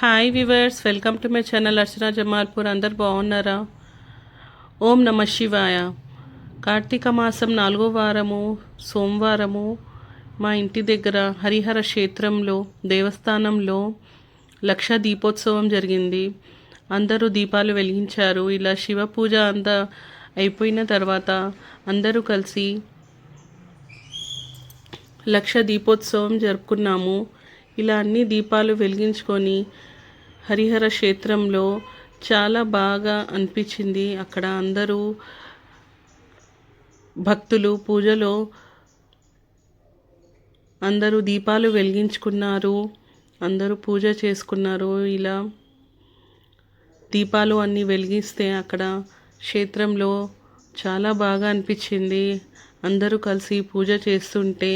Hi viewers welcome to my channel Archana Jamalpur అందరు బాగున్నారా ఓం నమ శివాయ కార్తీక మాసం నాలుగో వారము సోమవారము మా ఇంటి దగ్గర హరిహర క్షేత్రంలో దేవస్థానంలో లక్ష దీపోత్సవం జరిగింది అందరూ దీపాలు వెలిగించారు ఇలా శివ పూజ అంతా అయిపోయిన తర్వాత అందరూ కలిసి లక్ష దీపోత్సవం జరుపుకున్నాము. ఇలా అన్ని దీపాలు వెలిగించుకొని హరిహర క్షేత్రంలో చాలా బాగా అనిపించింది. అక్కడ అందరూ భక్తులు పూజలో అందరూ దీపాలు వెలిగించుకున్నారు. అందరూ పూజ చేసుకున్నారు. ఇలా దీపాలు అన్నీ వెలిగిస్తే అక్కడ క్షేత్రంలో చాలా బాగా అనిపించింది. అందరూ కలిసి పూజ చేస్తుంటే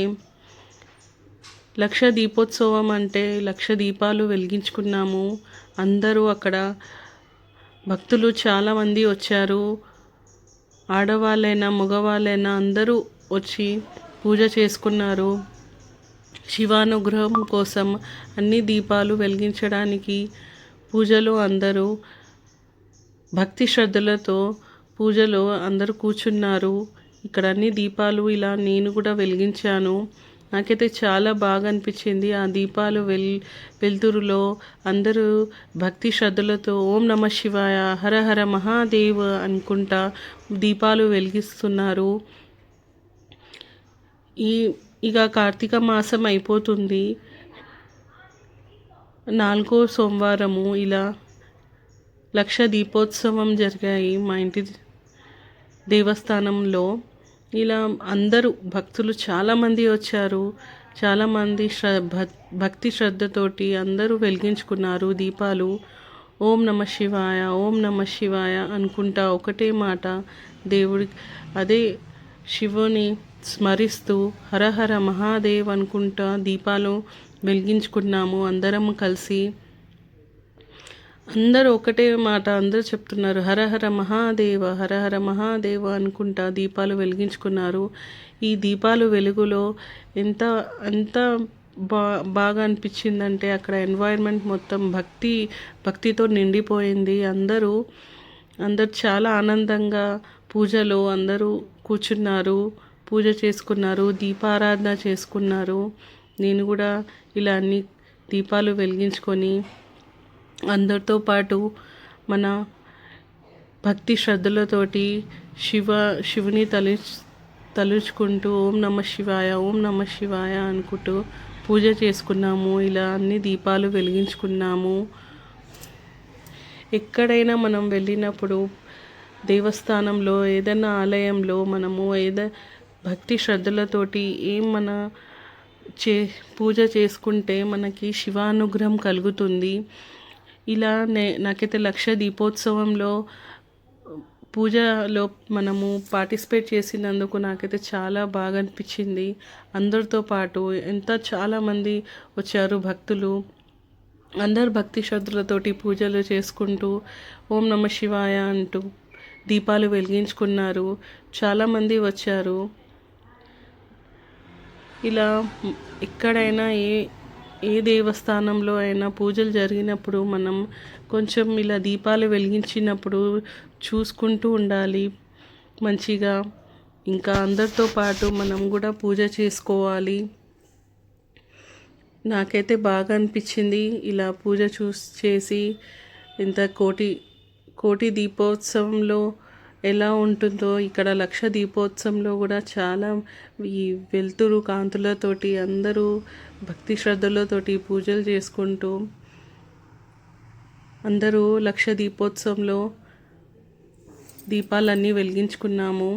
లక్ష దీపోత్సవం అంటే లక్ష దీపాలు వెలిగించుకున్నాము. అందరూ అక్కడ భక్తులు చాలామంది వచ్చారు. ఆడవాళ్ళైనా మగవాళ్ళైనా అందరూ వచ్చి పూజ చేసుకున్నారు. శివానుగ్రహం కోసం అన్ని దీపాలు వెలిగించడానికి పూజలో అందరూ భక్తి శ్రద్ధలతో పూజలో అందరూ కూర్చున్నారు. ఇక్కడ అన్ని దీపాలు ఇలా నేను కూడా వెలిగించాను. నాకైతే చాలా బాగా అనిపించింది. ఆ దీపాలు వెల్ వెలుతురులో అందరూ భక్తి శ్రద్ధలతో ఓం నమ శివాయ హర హర మహాదేవ్ అనుకుంటా దీపాలు వెలిగిస్తున్నారు. ఈ ఇక కార్తీక మాసం అయిపోతుంది. నాలుగో సోమవారము ఇలా లక్ష దీపోత్సవం జరిగాయి మా ఇంటి దేవస్థానంలో. ఇలా అందరూ భక్తులు చాలామంది వచ్చారు. చాలామంది శ్ర భక్తి శ్రద్ధతోటి అందరూ వెలిగించుకున్నారు దీపాలు. ఓం నమ శివాయ ఓం నమ శివాయ అనుకుంటా ఒకటే మాట. దేవుడి అదే శివుని స్మరిస్తూ హరహర మహాదేవ్ అనుకుంటా దీపాలు వెలిగించుకున్నాము అందరం కలిసి. అందరూ ఒకటే మాట అందరూ చెప్తున్నారు హరహర మహాదేవ హరహర మహాదేవ అనుకుంటా దీపాలు వెలిగించుకున్నారు. ఈ దీపాలు వెలుగులో ఎంత ఎంత బా బాగా అనిపించిందంటే అక్కడ ఎన్వైర్న్మెంట్ మొత్తం భక్తి భక్తితో నిండిపోయింది. అందరూ అందరు చాలా ఆనందంగా పూజలో అందరూ కూర్చున్నారు పూజ చేసుకున్నారు దీపారాధన చేసుకున్నారు. నేను కూడా ఇలా అన్ని దీపాలు వెలిగించుకొని అందరితో పాటు మన భక్తి శ్రద్ధలతోటి శివ శివుని తలు తలుచుకుంటూ ఓం నమ శివాయ ఓం నమ శివాయ అనుకుంటూ పూజ చేసుకున్నాము. ఇలా అన్ని దీపాలు వెలిగించుకున్నాము. ఎక్కడైనా మనం వెళ్ళినప్పుడు దేవస్థానంలో ఏదైనా ఆలయంలో మనము ఏదో భక్తి శ్రద్ధలతోటి ఏం మన చే పూజ చేసుకుంటే మనకి శివానుగ్రహం కలుగుతుంది. ఇలా నే నాకైతే లక్ష దీపోత్సవంలో పూజలో మనము పార్టిసిపేట్ చేసినందుకు నాకైతే చాలా బాగా అనిపించింది. అందరితో పాటు ఎంత చాలామంది వచ్చారు భక్తులు. అందరు భక్తి శ్రద్ధలతోటి పూజలు చేసుకుంటూ ఓం నమ శివాయ అంటూ దీపాలు వెలిగించుకున్నారు. చాలామంది వచ్చారు. ఇలా ఎక్కడైనా ఏ ఏ దేవస్థానంలో అయినా పూజలు జరిగినప్పుడు మనం కొంచెం ఇలా దీపాలు వెలిగించినప్పుడు చూసుకుంటూ ఉండాలి మంచిగా. ఇంకా అందరితో పాటు మనం కూడా పూజ చేసుకోవాలి. నాకైతే బాగా అనిపించింది ఇలా పూజ చూసి చేసి ఇంత కోటి కోటి దీపోత్సవంలో ఎలా ఉంటుందో ఇక్కడ లక్ష దీపోత్సవంలో కూడా చాలా ఈ వెలుతురు కాంతులతోటి అందరూ భక్తి శ్రద్ధలతోటి పూజలు చేసుకుంటూ అందరూ లక్ష దీపోత్సవంలో దీపాలన్నీ వెలిగించుకున్నాము.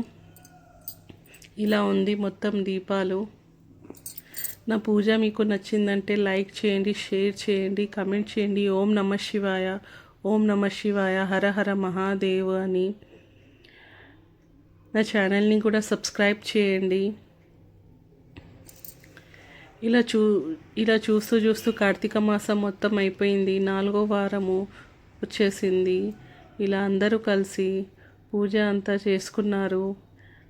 ఇలా ఉంది మొత్తం దీపాలు. నా పూజ మీకు నచ్చిందంటే లైక్ చేయండి షేర్ చేయండి కమెంట్ చేయండి. ఓం నమ శివాయ ఓం నమ శివాయ హర హర మహాదేవ్ అని. నా ఛానల్ని కూడా సబ్స్క్రైబ్ చేయండి. ఇలా చూ ఇలా చూస్తూ చూస్తూ కార్తీక మాసం మొత్తం అయిపోయింది. నాలుగో వారము వచ్చేసింది. ఇలా అందరూ కలిసి పూజ అంతా చేసుకున్నారు.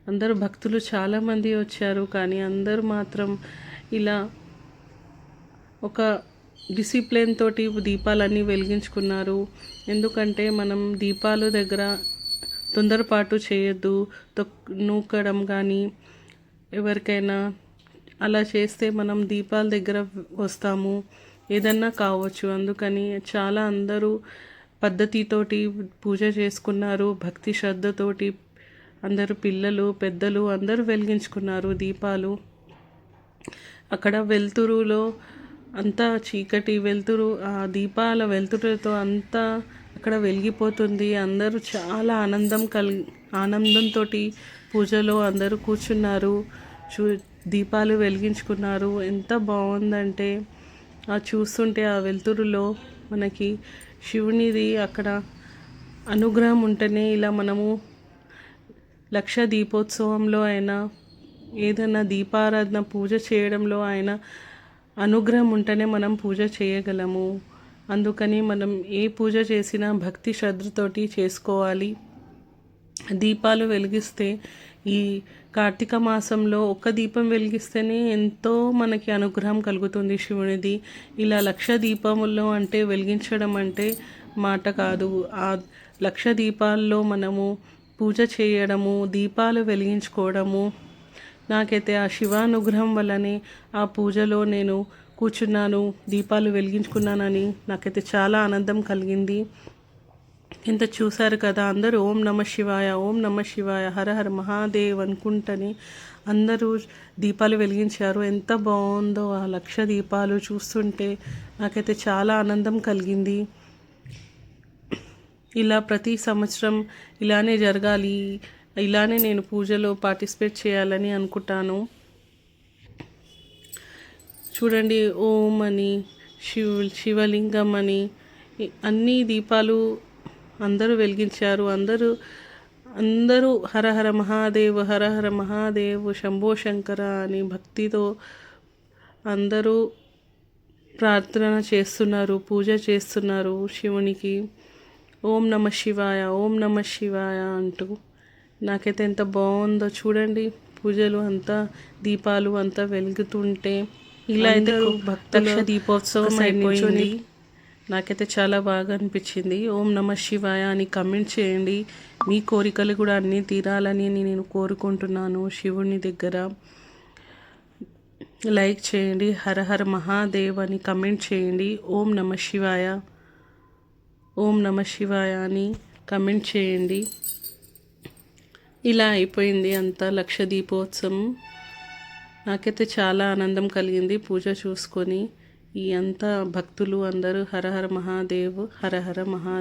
అందరూ భక్తులు చాలామంది వచ్చారు కానీ అందరూ మాత్రం ఇలా ఒక డిసిప్లిన్ తోటి దీపాలన్నీ వెలిగించుకున్నారు. ఎందుకంటే మనం దీపాలు దగ్గర తొందరపాటు చేయొద్దు తొక్ నూకడం కానీ ఎవరికైనా అలా చేస్తే మనం దీపాల దగ్గర వస్తాము. ఏదన్నా కావచ్చు. అందుకని చాలా అందరూ పద్ధతితోటి పూజ చేసుకున్నారు. భక్తి శ్రద్ధతోటి అందరూ పిల్లలు పెద్దలు అందరూ వెలిగించుకున్నారు దీపాలు. అక్కడ వెలుతురులో అంతా చీకటి వెలుతురు ఆ దీపాల వెలుతురుతో అంతా అక్కడ వెలిగిపోతుంది. అందరూ చాలా ఆనందం కలి ఆనందంతో పూజలో అందరూ కూర్చున్నారు. చూ దీపాలు వెలిగించుకున్నారు. ఎంత బాగుందంటే ఆ చూస్తుంటే ఆ వెలుతురులో మనకి శివునిది అక్కడ అనుగ్రహం ఉంటేనే ఇలా మనము లక్ష దీపోత్సవంలో అయినా ఏదైనా దీపారాధన పూజ చేయడంలో ఆయన అనుగ్రహం ఉంటేనే మనం పూజ చేయగలము. అందుకని మనం ఏ పూజ చేసినా భక్తి శ్రద్ధతోటి చేసుకోవాలి. దీపాలు వెలిగిస్తే ఈ కార్తీక మాసంలో ఒక్క దీపం వెలిగిస్తేనే ఎంతో మనకి అనుగ్రహం కలుగుతుంది శివునిది. ఇలా లక్ష దీపముల్లో అంటే వెలిగించడం అంటే మాట కాదు. ఆ లక్ష దీపాల్లో మనము పూజ చేయడము దీపాలు వెలిగించుకోవడము. నాకైతే ఆ శివానుగ్రహం వల్లనే ఆ పూజలో నేను కూర్చున్నాను దీపాలు వెలిగించుకున్నానని నాకైతే చాలా ఆనందం కలిగింది. ఇంత చూశారు కదా అందరూ ఓం నమ శివాయ ఓం నమ శివాయ హర హర మహాదేవ్ అనుకుంటని అందరూ దీపాలు వెలిగించారు. ఎంత బాగుందో ఆ లక్ష దీపాలు చూస్తుంటే నాకైతే చాలా ఆనందం కలిగింది. ఇలా ప్రతి సంవత్సరం ఇలానే జరగాలి ఇలానే నేను పూజలో పార్టిసిపేట్ చేయాలని అనుకుంటాను. చూడండి ఓం అని శివ శివలింగం అని అన్ని దీపాలు అందరూ వెలిగించారు. అందరూ అందరూ హరహర మహాదేవ్ హరహర మహాదేవ్ శంభో శంకర అని భక్తితో అందరూ ప్రార్థన చేస్తున్నారు పూజ చేస్తున్నారు శివునికి. ఓం నమ శివాయ ఓం నమ శివాయ అంటూ. నాకైతే ఎంత బాగుందో చూడండి పూజలు అంతా దీపాలు అంతా వెలుగుతుంటే. ఇలా అయితే భక్తుల దీపోత్సవం అయిపోయింది? నాకైతే చాలా బాగా అనిపించింది. ఓం నమ శివాయ అని కమెంట్ చేయండి. మీ కోరికలు కూడా అన్నీ తీరాలని నేను కోరుకుంటున్నాను. శివుని దగ్గర లైక్ చేయండి. హర హర మహాదేవ్ అని కమెంట్ చేయండి. ఓం నమ శివాయ. ఓం నమ శివాయ అని కమెంట్ చేయండి. ఇలా అయిపోయింది అంతా లక్ష దీపోత్సవం. నాకైతే చాలా ఆనందం కలిగింది పూజ చూసుకొని. ఈ అంతా భక్తులు అందరూ హర హర మహాదేవ్ హర హర మహా